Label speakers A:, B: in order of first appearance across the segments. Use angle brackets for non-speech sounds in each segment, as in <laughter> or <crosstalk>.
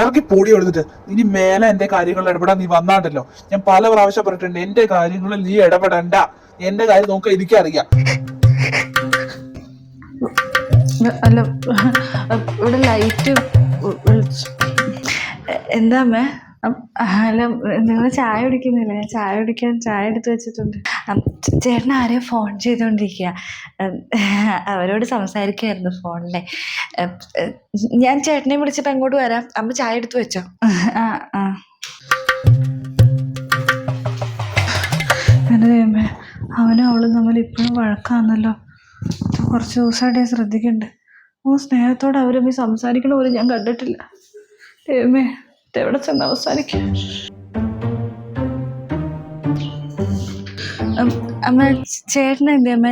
A: ഇറങ്ങി പൊടി എടുത്തിട്ട് ഇനി മേലെ എന്റെ കാര്യങ്ങളിൽ ഇടപെടാൻ നീ വന്നാണ്ടല്ലോ. ഞാൻ പല പ്രാവശ്യം പറഞ്ഞിട്ടുണ്ട് എന്റെ കാര്യങ്ങളിൽ നീ ഇടപെടണ്ട. എന്റെ കാര്യം നോക്ക എനിക്കറിയാം
B: അല്ല ഇവിടെ ലൈറ്റ് എന്താ അമ്മേ? അല്ല നിങ്ങൾ ചായ കുടിക്കുന്നില്ലേ? ഞാൻ ചായ കുടിക്കാൻ ചായ എടുത്ത് വെച്ചിട്ടുണ്ട്. ചേട്ടൻ ആരെയും ഫോൺ ചെയ്തുകൊണ്ടിരിക്കുക അവരോട് സംസാരിക്കുകയായിരുന്നു ഫോണിലെ ഞാൻ ചേട്ടനെ വിളിച്ചിട്ട് അങ്ങോട്ട് വരാം? അമ്മ ചായ എടുത്ത് വെച്ചോ. ആ ആ. എന്റെ അവനും അവളും തമ്മിൽ ഇപ്പോഴും വഴക്കാണല്ലോ കുറച്ച് ദിവസമായിട്ട് ഞാൻ ശ്രദ്ധിക്കണ്ട്. ഓ സ്നേഹത്തോടെ അവരമ്മ സംസാരിക്കണ പോലും ഞാൻ കണ്ടിട്ടില്ല. ദൈവമേ. ഇതെവിടെ ചെന്ന് അവസാനിക്കും? അമ്മ ചേട്ടൻ എന്തേ അമ്മ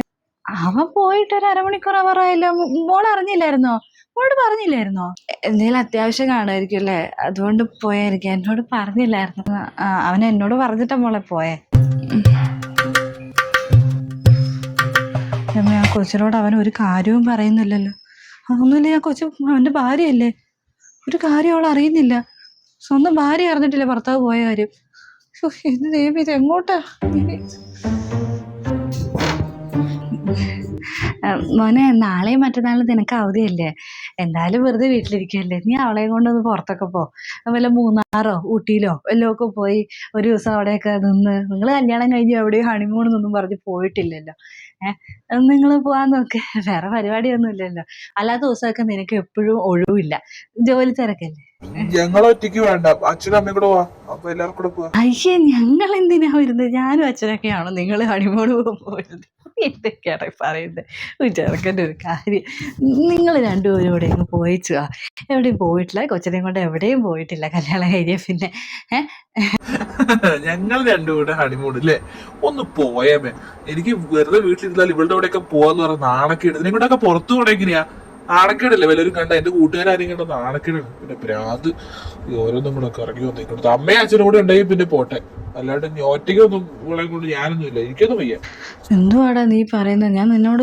B: അവൻ പോയിട്ട് ഒരു അരമണിക്കൂർ അവറായില്ല മോൾ അറിഞ്ഞില്ലായിരുന്നോ? മോളോട് പറഞ്ഞില്ലായിരുന്നോ? എന്തെങ്കിലും അത്യാവശ്യം കാണുമായിരിക്കും അല്ലേ? അതുകൊണ്ട് പോയായിരിക്കും. എന്നോട് പറഞ്ഞില്ലായിരുന്നു. അവൻ എന്നോട് പറഞ്ഞിട്ടാ മോളെ പോയേ. അമ്മ ആ കൊച്ചിനോട് അവൻ ഒരു കാര്യവും പറയുന്നില്ലല്ലോ. ഒന്നുമില്ല ആ കൊച്ചു അവന്റെ ഭാര്യയല്ലേ? ഒരു കാര്യം അവൾ അറിയുന്നില്ല. സ്വന്തം ഭാര്യ അറിഞ്ഞിട്ടില്ല ഭർത്താവ് പോയ കാര്യം? എന്ത് ദൈവം ഇത് എങ്ങോട്ടാ? മോനെ നാളെയും മറ്റന്നാളും നിനക്ക് അവധിയല്ലേ? എന്തായാലും വെറുതെ വീട്ടിലിരിക്കല്ലേ നീ അവളെയും കൊണ്ടൊന്ന് പുറത്തൊക്കെ പോ. വല്ല മൂന്നാറോ ഊട്ടിയിലോ വല്ലതും പോയി ഒരു ദിവസം അവിടെയൊക്കെ നിന്ന് നിങ്ങൾ കല്യാണം കഴിഞ്ഞ് എവിടെയും ഹണിമൂണെന്നൊന്നും പറഞ്ഞ് പോയിട്ടില്ലല്ലോ. ഏഹ് നിങ്ങൾ പോകാൻ നോക്ക്. വേറെ പരിപാടിയൊന്നും ഇല്ലല്ലോ. അല്ലാത്ത ദിവസമൊക്കെ നിനക്ക് എപ്പോഴും ഒഴിവില്ല. ജോലി തിരക്കല്ലേ?
A: ഞങ്ങൾ ഒറ്റയ്ക്ക് വേണ്ട. അച്ഛനും അമ്മയും കൂടെ പോവാ അപ്പൊ എല്ലാവർക്കും കൂടെ പോവാ.
B: അയ്യേ ഞങ്ങൾ എന്തിനാ വരുന്നത്? ഞാനും അച്ഛനൊക്കെയാണോ നിങ്ങൾ ഹണിമോട് പോകുന്നത് എന്തൊക്കെയാണ് പറയുന്നത്. വിചാരിക്കേണ്ട ഒരു കാര്യം. നിങ്ങൾ രണ്ടുപേരും ഇവിടെ അങ്ങ് പോയിച്ചു. ആ എവിടെയും പോയിട്ടില്ല. കൊച്ചിനെയും കൊണ്ട് എവിടെയും പോയിട്ടില്ല. കല്യാണം കഴിഞ്ഞ പിന്നെ <laughs>
A: ഞങ്ങൾ രണ്ടുപേരുടെ ഹണിമൂൺ അല്ലേ ഒന്ന് പോയമേ എനിക്ക് വെറുതെ വീട്ടിലിരുന്നാൽ ഇവളുടെ അവിടെയൊക്കെ പോവാന്ന് പറഞ്ഞ നാണക്കേട്. ഇതിനെ ഒക്കെ പുറത്തു പോകണ എങ്ങനെയാ? നാണക്കേടല്ലേ വല്ലവരും കണ്ട എന്റെ കൂട്ടുകാരും കണ്ടത് നാണക്കേടാണ് പിന്നെ പ്രാത് ഓരോന്നും കൂടെ ഇറങ്ങി വന്നിട്ടുണ്ട് അമ്മയും അച്ഛനും കൂടെ ഉണ്ടെങ്കിൽ പിന്നെ പോട്ടെ. അല്ലാണ്ട് നീ ഒറ്റയ്ക്കൊന്നും ഇവളെ കൊണ്ട് ഞാനൊന്നും ഇല്ല എനിക്കൊന്നും വയ്യ.
B: എന്തുവാടാ നീ പറയുന്നത് ഞാൻ നിന്നോട്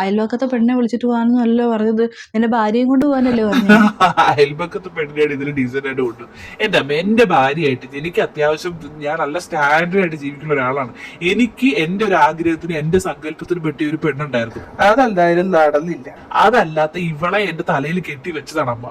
B: അയൽവക്കത്തെ പെണ്ണിനെ വിളിച്ചിട്ട് പോകാനല്ലോ പറഞ്ഞത്. നിന്റെ ഭാര്യയും കൊണ്ട് പോകാനല്ലേ പറഞ്ഞത് <laughs>
A: അയൽപക്കത്ത് പെണ്ണിനാണ് ഇതിൽ ഡീസന്റ് ആയിട്ട് കൊണ്ടു. എന്റെ അമ്മ എന്റെ ഭാര്യയായിട്ട് എനിക്ക് അത്യാവശ്യം ഞാൻ നല്ല സ്റ്റാൻഡേർഡ് ആയിട്ട് ജീവിക്കുന്ന ഒരാളാണ്. എനിക്ക് എന്റെ ഒരു ആഗ്രഹത്തിന് എന്റെ സങ്കല്പത്തിന് പറ്റിയ ഒരു പെണ്ണുണ്ടായിരുന്നു. അതല്ലായാലും നടന്നില്ല. അതല്ലാത്ത ഇവളെ എന്റെ തലയിൽ കെട്ടി വെച്ചതാണ് അമ്മ.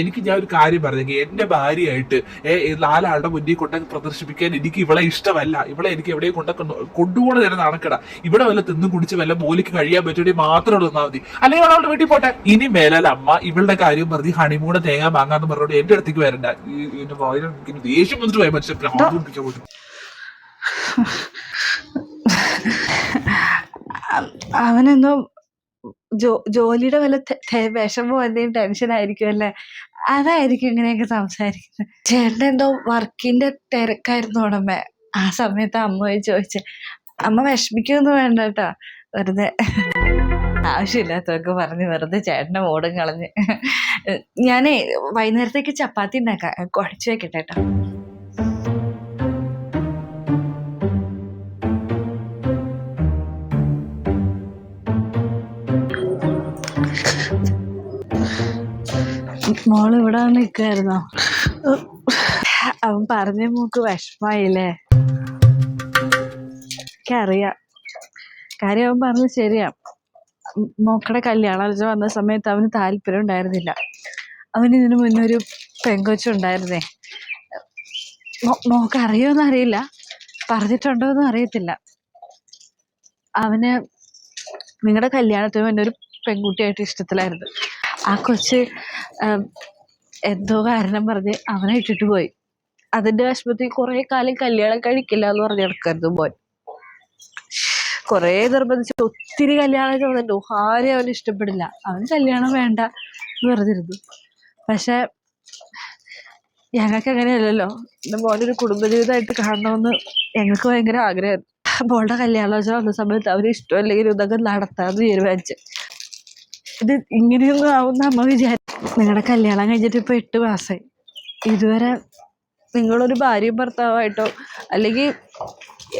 A: എനിക്ക് ഞാൻ ഒരു കാര്യം പറഞ്ഞെങ്കിൽ എന്റെ ഭാര്യയായിട്ട് ഏ, ഈ നാലാളുടെ മുന്നിൽ കൊണ്ട് പ്രദർശിപ്പിക്കാൻ എനിക്ക് ഇവളെ ഇഷ്ടമല്ല. ഇവളെ എനിക്ക് എവിടെയും കൊണ്ട കൊണ്ടുപോകണ തരുന്ന നടക്കട ഇവിടെ വല്ല തിന്നും കുടിച്ച് വല്ല മോലിക്ക് കഴിയാൻ പറ്റുമെങ്കിൽ മാത്രം ഉള്ളൂ മതി. അല്ലെങ്കിൽ അവളുടെ വീട്ടിൽ പോട്ടെ. ഇനി മേലാൽ അമ്മ ഇവളുടെ കാര്യം പറഞ്ഞ് ഹണിമൂടെ തേങ്ങ വാങ്ങാന്ന് പറഞ്ഞോണ്ട് എന്റെ അടുത്തേക്ക് വരണ്ട. എനിക്ക് ദേഷ്യം വന്നിട്ട് പോയ മനുഷ്യൻ ഭ്രാന്ത് പിടിപ്പിക്കാൻ
B: അവനെന്തോ ജോലിയുടെ വല്ല വിഷമോ എന്തെങ്കിലും ടെൻഷൻ ആയിരിക്കും അല്ലേ അതായിരിക്കും ഇങ്ങനെയൊക്കെ സംസാരിക്കുന്നത് ചേട്ടൻ എന്തോ വർക്കിന്റെ തിരക്കായിരുന്നു ഉടമ ആ സമയത്ത് അമ്മ പോയി ചോദിച്ചെ അമ്മ വിഷമിക്കൊന്നും വേണ്ട കേട്ടോ വെറുതെ ആവശ്യമില്ലാത്തവർക്ക് പറഞ്ഞ് വെറുതെ ചേട്ടന്റെ മൂടും കളഞ്ഞ് ഞാനേ വൈകുന്നേരത്തേക്ക് ചപ്പാത്തി ഉണ്ടാക്കാം കുഴച്ച് വെക്കട്ടെ കേട്ടോ മോൾ ഇവിടെ വന്ന് നിൽക്കുമായിരുന്നോ അവൻ പറഞ്ഞ മൂക്ക് വിഷമായില്ലേ? എനിക്കറിയാം. കാര്യം അവൻ പറഞ്ഞത് ശരിയാ. മോക്കടെ കല്യാണാലോചന വന്ന സമയത്ത് അവന് താല്പര്യം ഉണ്ടായിരുന്നില്ല. അവന് ഇതിനു മുന്നേ ഒരു പെങ്കൊച്ചുണ്ടായിരുന്നേ. മോക്ക് അറിയോന്ന് അറിയില്ല. പറഞ്ഞിട്ടുണ്ടോന്നും അറിയത്തില്ല. അവന് നിങ്ങളുടെ കല്യാണത്തിന് മുന്നേ ഒരു പെൺകുട്ടിയായിട്ട് ഇഷ്ടത്തിലായിരുന്നു. ആ കൊച്ച് എന്തോ കാരണം പറഞ്ഞ് അവനെ ഇട്ടിട്ട് പോയി. അതിന്റെ വിഷമത്തിൽ കുറെ കാലം കല്യാണം കഴിക്കില്ല എന്ന് പറഞ്ഞ് നടക്കായിരുന്നു മോൻ. കുറേ നിർബന്ധിച്ച് ഒത്തിരി കല്യാണം ചോദിച്ചു ആരെയും അവന് ഇഷ്ടപ്പെടില്ല. അവൻ കല്യാണം വേണ്ട എന്ന് പറഞ്ഞിരുന്നു. പക്ഷെ ഞങ്ങൾക്ക് അങ്ങനെയല്ലല്ലോ. എന്റെ മോനൊരു കുടുംബജീവിതമായിട്ട് കാണണമെന്ന് ഞങ്ങൾക്ക് ഭയങ്കര ആഗ്രഹം മോളുടെ കല്യാണാലോചന വന്ന സമയത്ത് അവന് ഇഷ്ടമല്ലെങ്കിൽ ഇതൊക്കെ നടത്താമെന്ന് തീരുമാനിച്ചു. ഇത് ഇങ്ങനെയൊന്നും ആവുന്ന അമ്മ വിചാരിച്ചു നിങ്ങളുടെ കല്യാണം കഴിഞ്ഞിട്ട് ഇപ്പൊ എട്ട് മാസായി. ഇതുവരെ നിങ്ങളൊരു ഭാര്യയും ഭർത്താവായിട്ടോ അല്ലെങ്കിൽ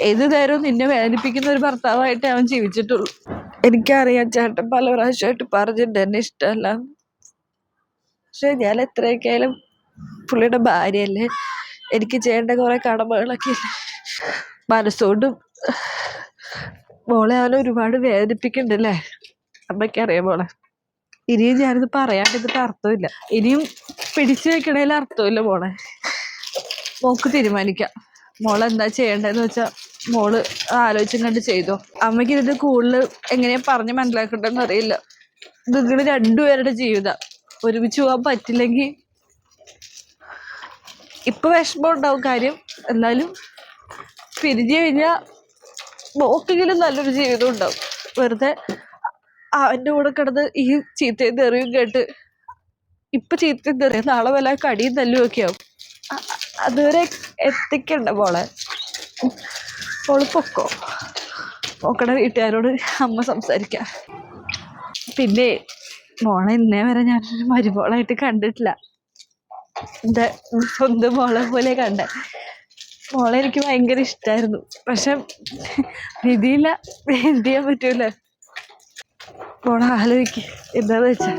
B: ഏത് നേരവും നിന്നെ വേദനിപ്പിക്കുന്ന ഒരു ഭർത്താവായിട്ടേ അവൻ ജീവിച്ചിട്ടുള്ളൂ. എനിക്കറിയാം ചേട്ടൻ പല പ്രാവശ്യമായിട്ട് പറഞ്ഞിട്ടുണ്ട് എന്നെ ഇഷ്ടമല്ല പക്ഷെ ഞാൻ എത്രയൊക്കെയായാലും പുള്ളിയുടെ ഭാര്യയല്ലേ. എനിക്ക് ചെയ്യേണ്ട കുറെ കടമകളൊക്കെ മനസ്സുകൊണ്ടും മോളെ അവനെ ഒരുപാട് വേദനിപ്പിക്കണ്ടല്ലേ അമ്മയ്ക്കറിയാം മോളെ. ഇനിയും ഞാനിത് പറയാണ്ടിരുന്നിട്ട് അർത്ഥമില്ല. ഇനിയും പിടിച്ചു വെക്കണേൽ അർത്ഥമില്ല മോളെ. മോക്ക് തീരുമാനിക്കാം. മോൾ എന്താ ചെയ്യേണ്ടതെന്ന് വെച്ചാൽ മോൾ ആലോചിച്ചും കണ്ട് ചെയ്തോ. അമ്മയ്ക്ക് ഇതിന്റെ കൂടുതൽ എങ്ങനെയാ പറഞ്ഞ് മനസ്സിലാക്കണ്ടെന്ന് അറിയില്ല. നിങ്ങൾ രണ്ടുപേരുടെ ജീവിതം. ഒരുമിച്ച് പോകാൻ പറ്റില്ലെങ്കിൽ ഇപ്പൊ വിഷമം ഉണ്ടാവും കാര്യം. എന്നാലും പിരിഞ്ഞു കഴിഞ്ഞാൽ മോക്കെങ്കിലും നല്ലൊരു ജീവിതം ഉണ്ടാവും. വെറുതെ അവന്റെ കൂടെ കിടന്ന് ഈ ചീത്തയും തെറിയും കേട്ട് ഇപ്പൊ ചീത്തയും തെറിയും നാളെ വല്ല കടിയും തല്ലും ഒക്കെ ആവും. അതുവരെ എത്തിക്കണ്ട മോളെ. മോൾ പൊക്കോ. മോക്കടെ വീട്ടുകാരോട് അമ്മ സംസാരിക്കാം. പിന്നെ മോളെ ഇന്നേ വരെ ഞാൻ മരുമോളായിട്ട് കണ്ടിട്ടില്ല. എന്താ സ്വന്തം മോളെ പോലെ കണ്ട. മോളെ എനിക്ക് ഭയങ്കര ഇഷ്ടമായിരുന്നു പക്ഷെ വിധിയില്ല എന്ത് ചെയ്യാൻ പറ്റൂല. മോളെ ആലോചിക്ക് എന്താന്ന് വെച്ചാ